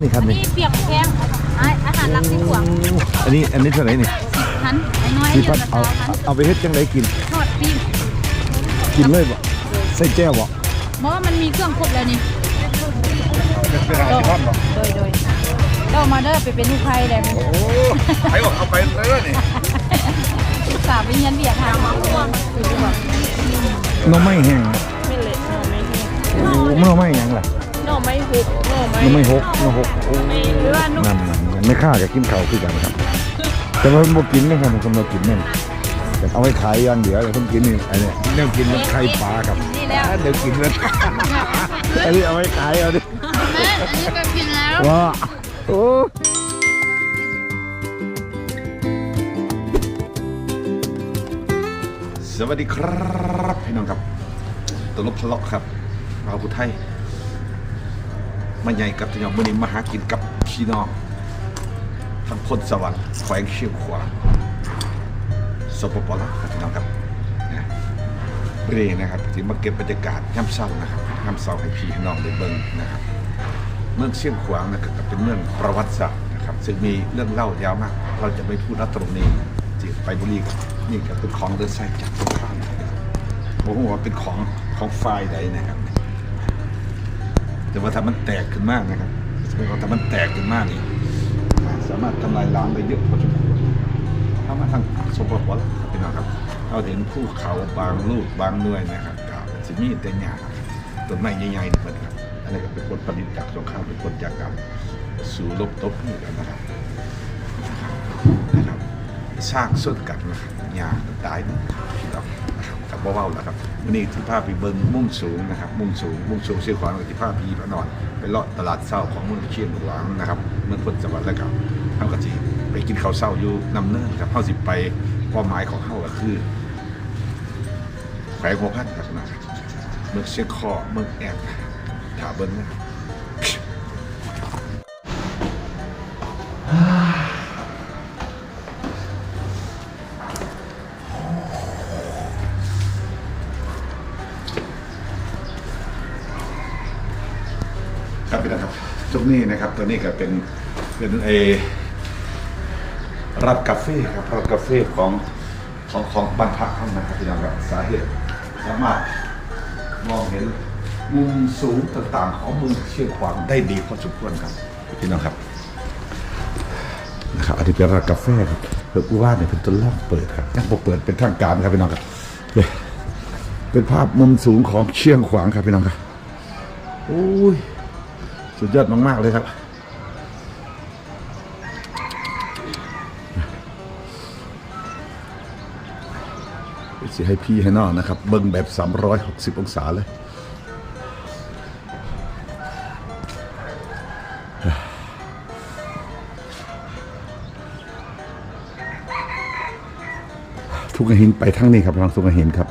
นี่ครับนี่นี่เปียกแข้งอาอาหารหลักที่ขวางอันนี้อันนี้เท่าไหร่นี่ทันไอ้น้อยสี่เดืพัอนนละเอาสาวทันเอาไปเฮ็ดจังไดกิน ทอดปิ้งกินเลยบ่ใส่แก้วบ่เพราะว่ามันมีเครื่องครบแล้วนี่เป็นอาหารที่ทอดบ่โดยโดยเจ้ามาเด้อไปเป็นลูกไผ่ได้ไหมโอ้ใครบอกเอาไปเลยนี่สาวไปเรียนเบียร์ทางมาคือว่าหน้อไม้แห้งไม่เละหน่อไม่แห้งโอ้หน้อไม้หยังล่ะ หน่อไม่หุบหน่อไม่หน้อไม้หกหน้อหกโอ้ไม่เลือดนุ่มนั่นนั่นไม่ค่ากับกินข้าวคือกันครับ แต่ว่าบ่กินนะครับผมบ่กินนั่นแต่เอาไว้ขายอย่างเดียวแต่ผมกินนี่อันเนี้ยแนวกินมันไข่ปลาครับนี่แล้วเดี๋ยวกินเลยอันนี้เอาไว้ขายเอาดิแม่อันนี้ก็กินแล้วว้าโอ้สวัสดีครับพี่น้องครับตัวลบพลอกครับเราผู้ไทย มาใหญ่กับพี่น้องมื่อนี้มาหากินกับพี่น้องทั้งพลสวรรค์แขวงเชียงขวางสปปลาวครับพี่น้องครับนะเรนะครับที่มาเก็บบรรยากาศย่ำเศร้านะครับย่ำเศร้าให้พี่ให้น้องได้เบิ่งนะครับ เมืองเชียงขวางนะครับก็เป็นเมืองประวัติศาสตร์นะครับซึ่งมีเรื่องเล่ายาวมาก เราจะไม่พูดณตรงนี้ที่ไปบุรีนี่ก็เป็นของเดินสายจากสงครามนะครับผมว่าเป็นของของฝ่ายใดนะครับ แต่ว่าถ้ามันแตกขึ้นมากนะครับสมัยก่อนถ้ามันแตกขึ้นมากนี่สามารถทำลายล้างได้เยอะพอสมควรถ้ามาทางสมบัติวัดครับพี่น้องครับเราเห็นภูเขาบางลูกบางหน่วยนะครับกล่าวสิมีแต่หญ้าต้นไม้ใหญ่ๆนี่เหมือนกันอันนี้ก็เป็นผลผลิตจากสงครามเป็นผลจากการสู่รบตบนี่กันนะครับนะครับสร้างส่วนกันนะครับหญ้าตายหมดพี่น้องนะครับ กับเบาๆแล้วครับวันนี้ที่ภาพไปเบิงมุมสูงนะครับ มุมสูงมุมสูงเชียงขวางกับที่ภาพพีพระนอนไปเลาะตลาดเศร้าของเมืองเชียงขวางนะครับเมืองพลสวรรค์แล้วก็เฮากะจีไปกินข้าวเศร้าอยู่นำเนินครับเฮาสิไปเป้าหมายของเฮาก็คือแขวงหัวพันครับนะเมืองเชียงคอเมืองแอบถาเบิ้งนะครับ นะครับตรงนี้นะครับ ตัวนี้ก็เป็นเป็นเอร้านกาแฟครับร้านกาแฟของของของบ้านพักเขานะครับพี่น้องครับสาเหตุสามารถมองเห็นมุมสูงต่างๆ ของเมืองเชียงขวางได้ดีพอสมควรครับพี่น้องครับนะครับอันนี้เป็นร้านกาแฟครับเปิดกูว่าเนี่ยเป็นต้นล่องเปิดครับยังบ่เปิดเป็นทางการครับพี่น้องครับเลยเป็นภาพมุมสูงของเชียงขวางครับพี่น้องครับโอ้ย สุดยอดมาก ๆ เลยครับ สิให้พี่ให้น้องนะครับ เบิ้งแบบ 360 องศาเลยทุ่งหินไปทางนี้ครับทางทุ่งหินครับ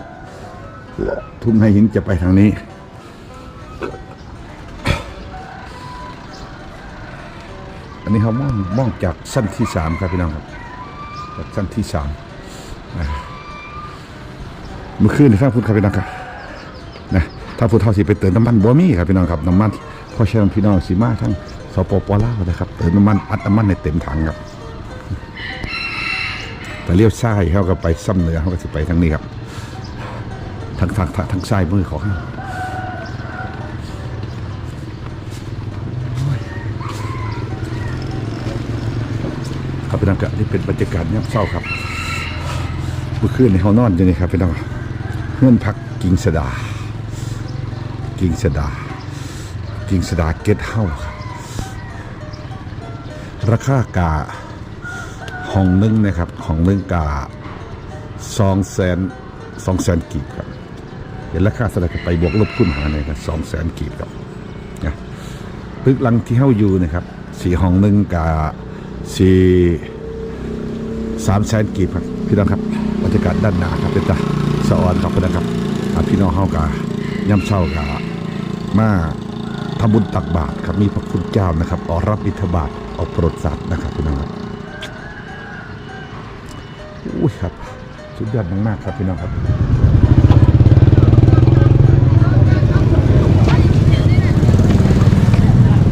ทุ่งหินจะไปทางนี้ อันนี้เขามองมองจากสั้นที่สามครับพี่น้องครับจากสั้นที่สามอ่าเมื่อคืนในข้างพุทธครับพี่น้องครับนะถ้าพุทธเท่าสิไปเติมน้ำมันบ่มีครับพี่น้องครับน้ำมันเพราะฉะนั้นพี่น้องสิมาทั้งสปปลาวนะครับเติมน้ำมันอัดน้ำมันในเต็มถังครับแต่เลี้ยวซ้ายเขาก็ไปซ้ำเหนือเขาก็จะไปทางนี้ครับทางทางทางทางซ้ายมือของ พี่น้องครับนี่เป็นบรรยากาศยามเช้าครับเมื่อคืนในห้องนอนอยู่นี่ครับพี่น้องเงื่อนพักกิงสดา กิงสดา กิงสดาเกตเฮาครับราคากาห้องหนึงนะครับห้องหนึงกาสองแสนสองแสนกีบครับเห็นราคาสลากไปบวกลบคูณหารเลยครับสองแสนกีบครับนะตึกลังที่เฮาอยู่นะครับสี่ห้องหนึ่งกาสี่ สามแสนกีบครับพี่น้องครับบรรยากาศด้านหน้าครับเป็นตาสะออนครับพี่น้องครับพี่น้องเฮากาย่ำเช้ากามาทำบุญตักบาตรครับมีพระคุณเจ้านะครับออกรับบิณฑบาตออกโปรดสัตว์นะครับพี่น้องครับอุ้ยครับสุดยอดมากๆครับพี่น้องครับ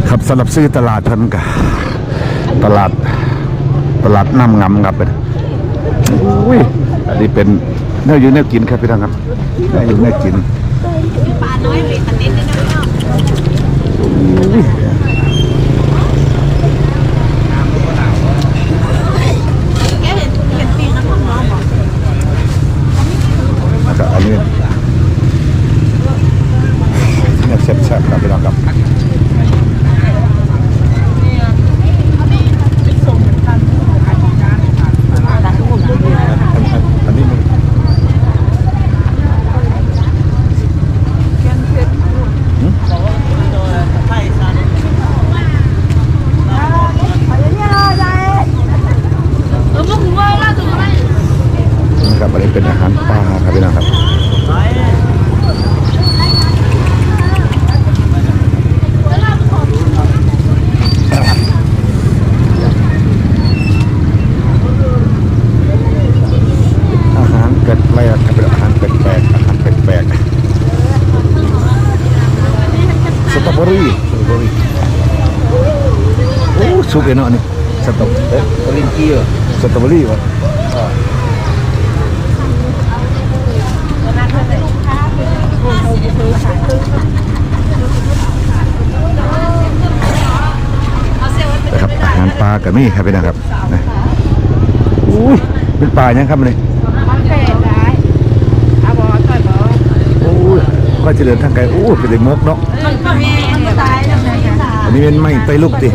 ครับสำหรับซื้อตลาดเพิ่นกะตลาดตลาดน้ำงำครับเป็น อุ้ยอันนี้เป็นเนื้ออยู่เนื้อกินครับพี่น้องครับเนื้ออยู่เนื้อกินปลาน้อยไปตัดเน้นได้ด้วยเนาะอุ้ย แกเห็นเห็นปีกน้ำมันน้องบอก นะครับอันนี้เนี่ยแซ่บๆครับพี่น้องครับอันนี้มันหืม เออพวกมึงว่าล่าสุดไหม นะครับอันนี้ เป็นอาหารปลาครับพี่น้องครับอาหารแปลกๆครับเป็นอาหารแปลกๆอาหารแปลกๆสตรอเบอรี่สตรอเบอรี่โอ้สุกเลยเนาะนี่สตรอเอ๊ะลินกี้เหรอสตรอเบอรี่วะนะครับอาหารปลากับนี่ครับพี่นะครับนะอุ้ยเป็นปลายังครับนี่มันเป็ดได้อาบอช่วยก็จะเดินทางไกลโอ้เป็นเด็กมกเนาะอันนี้เป็นไม้ไตลูกติ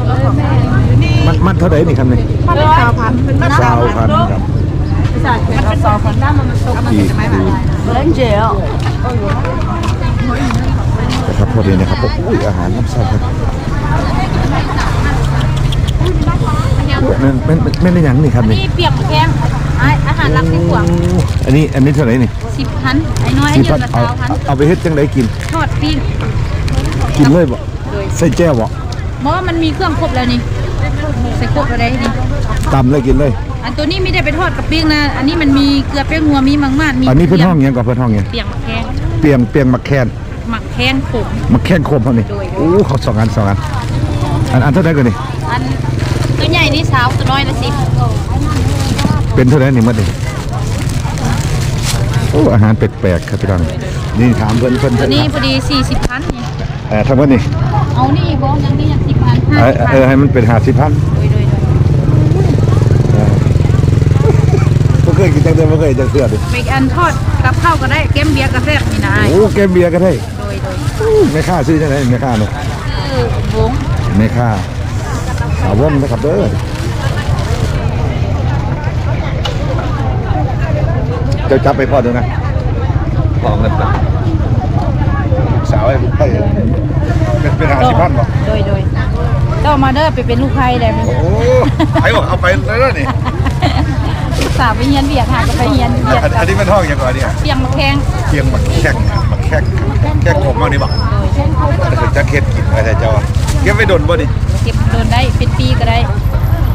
มันมันเท่าไหร่นี่ครับนี่มันเป็นสาวพันเป็นมันสาวพันครับมันเป็นสาวพันด้ามมันมันตกมันจะไม่ไหวเล่นเจลนะครับพอดีนะครับอุ้ยอาหารน้ำซ้ำครับ มันมันมันไม่ได้หยังนี่ครับนี่นี่เปียกแข้งอาหารรักที่ขวางอันนี้อันนี้เท่าไหร่นี่สิบพันไอ้น้อยไอ้สิเยพัอะนละเอาสาวพันเอาเอาไปเฮ็ดจังไดกิน ทอดปิ้งกินเลยบ่ใส่แจ่วบ่เพราะว่ามันมีเครื่องครบแล้วนี่ใส่ครบอะไรนี่ตำเลยกินเลย อันตัวนี้ไม่ได้ไปทอดกับปิ้งนะ อันนี้มันมีเกลือเป้งงัวมีมังมาดมีอันนี้เพิ่นห้องหยังก่อนเพิ่นห้องหยังเปียงมะแข้งเปียงเปียงมักแคนหมักแข้งขม มักแคนโคมเท่านี้โดยโอ้เขาสองอันสองอันอันอันเท่าไหร่ก่อนนี่อัน ตัวใหญ่นี่สาวตัวน้อยละสิบเป็นเท่าไหร่นี่หมดนี่โอ้อาหารแปลกๆครับพี่น้องนี่ถามเพิ่นเพิ่นตัเพิ่วนนี้พอดีสี่สิบพันนี่เอ่อทั้งหมดนี่เอานี่อีกบ่ยังนี่ยังสิบพันห้าเออสิบเออให้มันเป็น50,000โดยโดยโดยบ่เคยกินจังเด้อบ่เคยจังเทื่อดิไปอันทอดกับข้าวก็ได้แก้มเบียร์กาแฟนี่นะอ้ายโอ้แกมเบียร์ก็ได้โดยโดยแม่ค้าซื้อจังได๋แม่ค้าเนาะคือวงแม่ค้า สาววงนะครับเด้อเจ้าจับไปพอด้อนะพ่อเงินนะสาวไอ้ลูกไผ่เป็นเป็น50,000บ่โดยโดยเจ้ามาเด้อไปเป็นลูกไผ่ได้มั้ยโอ้ไอ้บอกเอาไปแล้วนี่สาวไปเฮียนเบียร์ค่ะก็ไปเฮียนเบียร์อันนี้เป็นห้องยังไงเนี่ยเปียงมะแข้งเกียงบักแข้งบักแข้งแข้งผมเอานี่บอกแต่จะเค็ดกินอะไรเจ้าเก็บไว้ดนบ่ดิ โดนได้เป็นปีก็ได้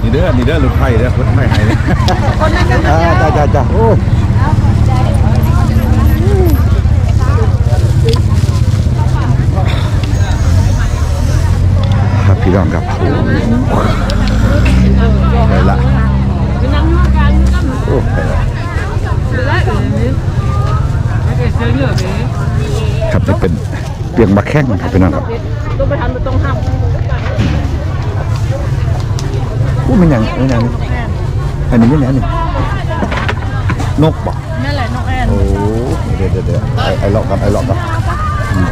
นี่เด้อนี่เด้อลูกไผ่เด้อคนไม่หายเลยอ่าจ้าจ้าจ้าโอ้ครับพี่น้องครับไปละโอ้ไปละครับนี่เป็นเปียงบักแข้งครับพี่น้องครับ อู้มันหยังมันหยังอันนี้มันหยังนี่นกบ่นั่นแหละน้องแอนโอ้เดี๋ยวเดี๋ยวเดี๋ยวไอ้ไอ้ลอกกันไอ้ลอกกันอืม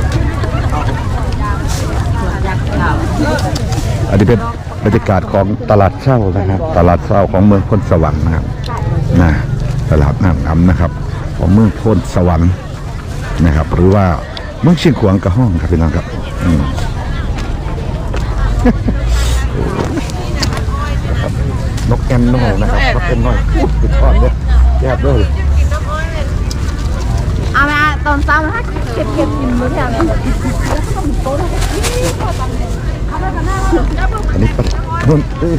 อันนี้เป็นบรรยากาศของตลาดเช้านะครับ ตลาดเช้าของเมืองพลสวรรค์นะครับนะตลาดน้ำงำนะครับ ของเมืองพลสวรรค์นะครับ หรือว่าเมืองเชียงขวางกระห้องครับพี่น้องครับอืมนะครับ นกแอนโน่นะครับนกแอนน้อยพูดติดทอดเลยแยบเลยเอามาตอนเช้านะเก็บเก็บกินมื้อแทนอันนี้ปลานุ่นเอ้ย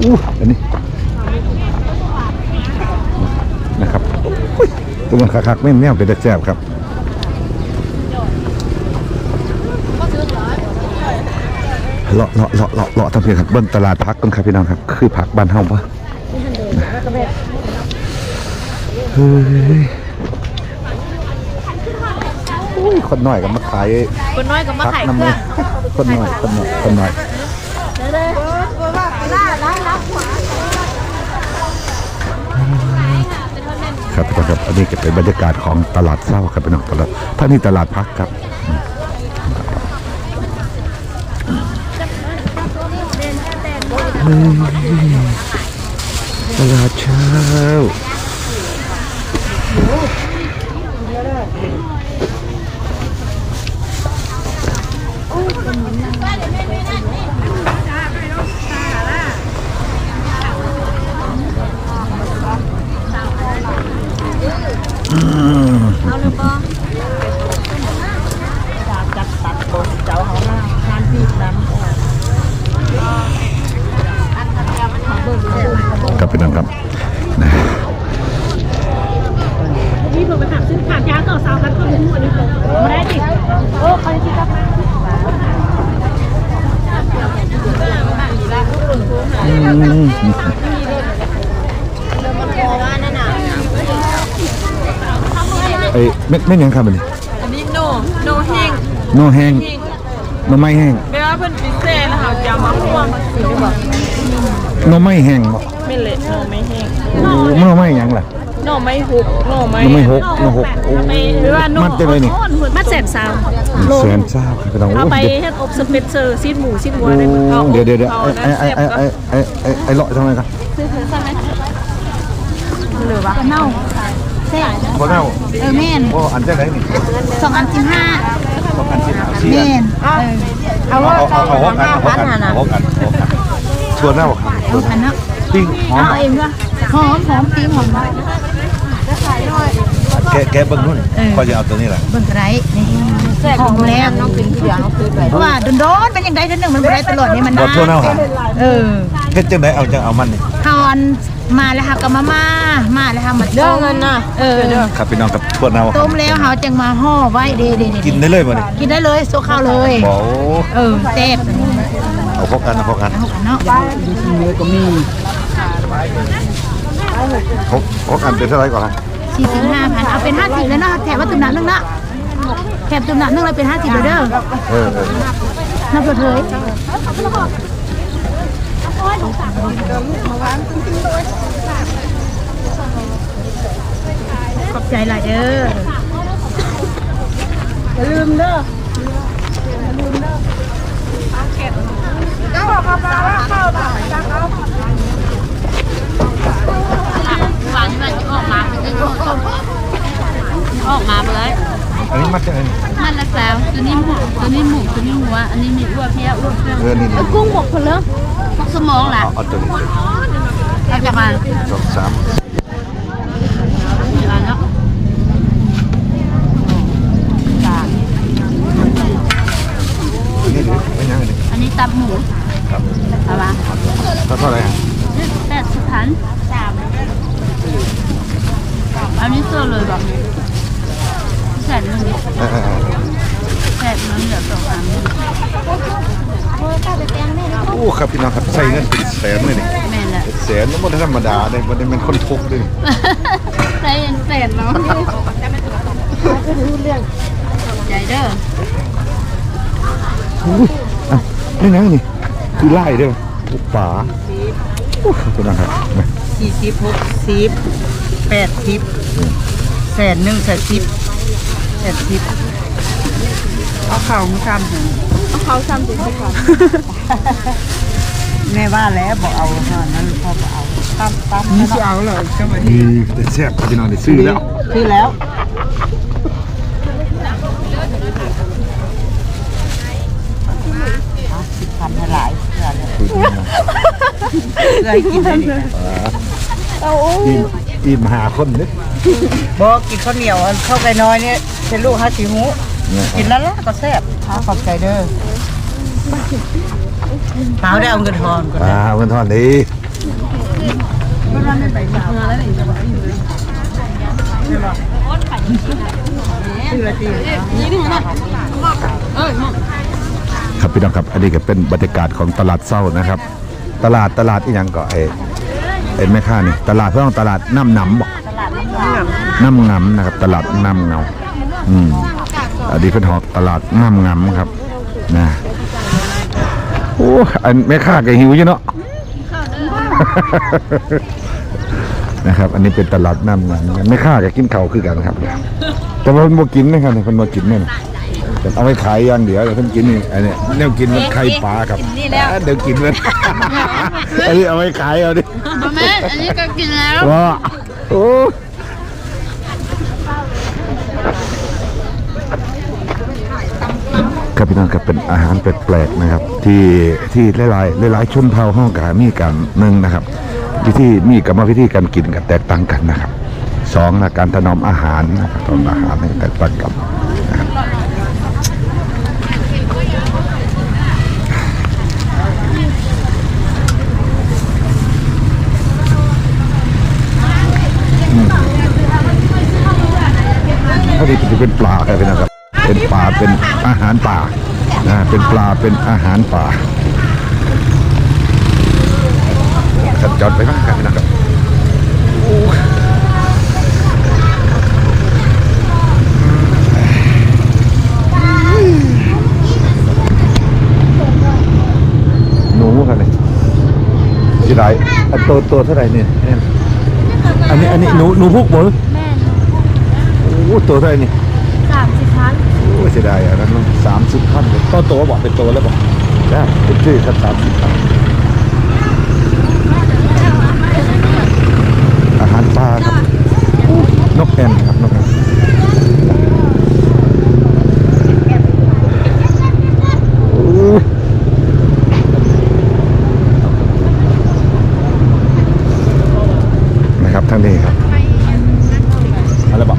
อู้อันนี้นะครับอุ้ยตัวมันคักๆแม่นแม่เป็นแต่แซ่บครับ เลาะเลาะเลาะเลาะเลาะทำเพียงครับเบิ้งตลาดพักกันครับพี่น้องครับ คือพักบ้านเฮาปะเฮ้ยอุ้ยคนหน่อยก็มาขายคนน้อยก็มาพักขายน้ำเคมืรื่อองคนหน่อยคนหน่อยคนหน่อยครับพี่น้องครับอันนี้ก็เป็นบรรยากาศของตลาดเศร้าครับพี่น้องตลาดถ้านี่ตลาดพักครับ ตลาดเช้า ครับพี่น้องครับนะ นี่เพิ่งไป ถามซึ่งถามยาต่อสาวพันคนหัวนี่มาได้ดิโอ้ไปที่ตับอืมไอ้เม็ดเม็ดหยังครับอันนี้อันนี้โนโนแห้งโนแห้งโนไม้แห้งเวลาเพิ่นพิเศษนะคะจะมาคั่วมาซื้อแบบโนไม้แห้งบ่ไม่เละโนไม่แห้งโอ้โนไม้หยังล่ะโนไม่หุบโนไม่โนไม้หกโนหกโอ้หรือว่าโนมันจะเลยนี่มาแสนสาวแสนเจ้าครับพี่น้องเอาโอ้ไปเดี๋ยวเฮ็ดอบสเปซเซอร์ซีดหมูซีดวัวโอ้ได้เดี๋ยวเดี๋ยวเดี๋ยวไอ้ไอ้ไอ้ไอ้ไอ้ไอ้ไอ้เลาะทำไมครับหรือว่าเน่าเซ่บ่เน่าเออแม่นบ่อันจะไหนนี่สองอันสิบห้าสองอันสิบเอาสี่อัแม่นนเอาเอาเอาเอาหกอันเอาหกอันเอาหกอันหกอันชวนเน่าครับเอาอันเนาะปิ้งหอมเอาเองด้วยหอมหอมตีหอมได้แกะ แกะเบิ่งนู่นก็จะเอาตัวนี้แหละเบิ่งไรนี่ของแรงน้องกินที่เดียวเอาซื้อไปเพราะว่าโดนๆเป็นยังไงเดือนหนึ่งมันบ่ได้ตลอดนี่มันบ่นะทั่วเน่าหาเออเฮ็ดจังไดเอาจังเอามันนี่เขาอันมาแล้วค่ะก็มามามาแล้วค่ะมาเรื่องเงินน่ะเออครับพี่น้องครับทั่วเน่าครัต้บมแล้วเขาจึงมาห่อไว้เด้ๆๆกินได้เลยบ่นี่กินได้เลยโซข้าวเลย บ่เออแซ่บเอาหกอันเอาหกอันเนาะหกหกอันเป็นเท่าไหร่ก่อนครับ สี่สิบห้าพันเอาเป็นห้าสิบแล้วเนาะแถมว่าตุ่มหนักนึงเนาะแถมตุ่มหนักนึงเลยเป็นห้าสิบเด้อเออเออนับเถยขอบใจหลายเด้ออย่าลืมเด้อหวา นมันออกมาเป็นต้มออกมาเลยอันนี้มัดจังไงนี่มันละสาวตัวนี้หมูตัวนี้หมูตัวนี้หัวอันนี้มีอ้วนเพี้ยอ้วนเพี้ยเออนี่นี่กุ้งหมกเพนเลิกสมองล่ะเอาเอาตัวนี้เอาจะมาสองสามเอาเนาะอันนี้ดิไม่ยังอันนี้อันนี้ตับหมูครับเอาละเท่าเท่าไหร่อะแปดสิบพันสาม อันนี้เสื้อเลยแบบแสนหนึ่งดิเออเออเออแสนหนึ่งเหลือสองพันโอ้ครับพี่น้องครับใส่เงินเป็นแสนเลยนี่แม่นแหละเป็นแสนแล้วมันธรรมดาเลยมันเป็นคนทุกข์ด้วยใส่ยันแสนเนาะใจเด้ออุ้ยอะนี่นะนี่คือไล่เด้อโอ้ป๋าโอ้ครับพี่น้องครับมาสี่สิบหกสิบ แปดสิบแสนหนึ่งแสนสิบแสนสิบเอาเข่ามาทำถึงเอาเขาซ้ำสิสิค่ะแม่ว่าแล้วบอกเอาเท่านั้นพ่อบอกเอาตั้มตั้มนี่จะเอาเลยก็มามีแต่แซ่บพี่น้องได้ซื้อแล้วคือแล้วสิบพันให้หลายเพื่อนเลยกินได้ดิอิ่ม อิ่มหาคนเนี่ยบอกกินข้าวเหนียวอันเข้าไปน้อยเนี่ยเป็นลูกฮัตติหูกินแล้วล่ะก็แซ่บท้าขอบใจเด้อเท้าได้เอาเงินทอนก่อนอ่าเงินทอนดีคือละทีนี่ถึงนะเออครับพี่น้องครับ อันนี้ก็เป็นบรรยากาศของตลาดเศร้านะครับ ตลาดตลาดอีหยังก็ไอ้ ไอ้แม่ค้านี่ตลาดเพื่อนตลาดน้ำหนำบอกน้ำงำนะครับ ตลาดน้ำเงาอืมอันนี้เป็นหอกตลาดน้ำงำครับนะโอ้อันแม่ค้าก็หิวอยู่เนาะนะครับ อันนี้เป็นตลาดน้ำงำแม่ค้าก็กินข้าวคือกันครับแต่ว่ามันบ่กินนะครับเนี่ยคนบ่กินเนี่ยนะแต่เอาไว้ขายอย่างเดียวเดี๋ยวเพิ่นกินนี่อันเนี้ยแนวกินมันไข่ปลาครับอ่าเดี๋ยวกินมันอันนี้เอาไว้ขายเอาดิ แม่อันนี้ก็กินแล้วว้าโอ้ครับพี่น้องครับเป็นอาหารแปลกๆนะครับ ที่ที่หลายๆหลายๆชนเผ่าห้องกามีกันหนึ่งนะครับวิธีมีกรรมวิธีการกินกันแตกต่างกันนะครับสองนะการถนอมอาหารนะครับถนอมอาหารแตกต่างกันนะครับ พอดีจะเป็นปลาครับพี่น้องครับ เป็นปลาเป็นอาหารป่านะเป็นปลาเป็นอาหารป่าสัญจรไปมากครับพี่น้องครับหนูครับเลยสิไรอันโตโตเท่าไหร่เนี่ยอันนี้อันนี้หนูหนูพุกหรอแม่โอ้ ตัวเท่าไหร่นี่สามสิบพันโอ้เสียดายอะนั้นสามสิบพันเลยต้นโตบอกเป็นโตแล้วบอกได้เป็นชื่อครับสามสิบพันอาหารปลาครับนกแอ่นครับนกแอ่นโอ้ยนะครับทั้งนี้ครับอะไรบอก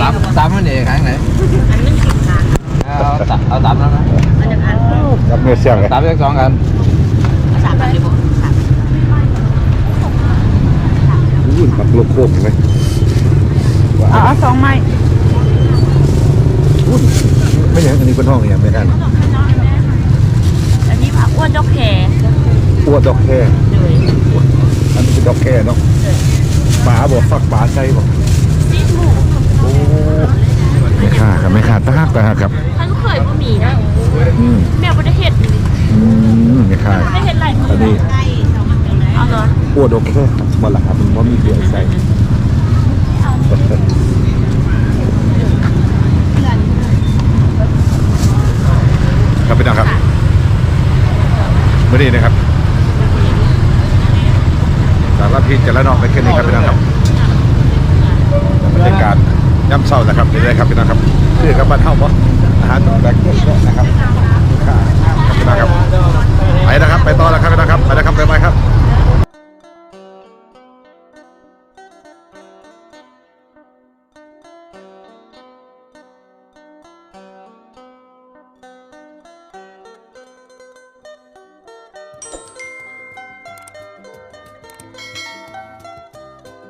สามสามมันเองครั้งไหนเอาสามเอาสามแล้วนะ กับเนื้อเสียงเลยสามเลขสองกันอุ้ยปักโลโก้เลยเอาเอาสองไม้อุ้ยไม่อย่างอันนี้เป็นห้องอย่างไม่กันอันนี้ผักอ้วนดอกแขอ้วดดอกแค่อันนี้เป็นดอกแค่เนาะปลาบอกฟักปลาใช่บอกซีหมูโอ้ไม่ขาดครับไม่ขาดตาหักตาหักครับท่านเคยบะหมี่นะอืมแม่บ่ได้เห็ดอื มไม่ขาดได้เห็ดหลายมืออันนี้เอาเลยอ้วดดอกแค่ครับวันละครับมันว่ามีเกลือใส่ครับพี่น้องครับไม่ได้นะครับสารพิษจะละนอกไปแค่นี้ครับพี่น้องครับบรรยากาศย่ำเศร้านะครับนี่เลยครับพี่น้องครับคือกับบ้านเฮาปะอาหารตกแต่งเยอะๆนะครับ นะครับไปนะครับ ไปต่อแล้วครับนะครับไปนะครับไปไป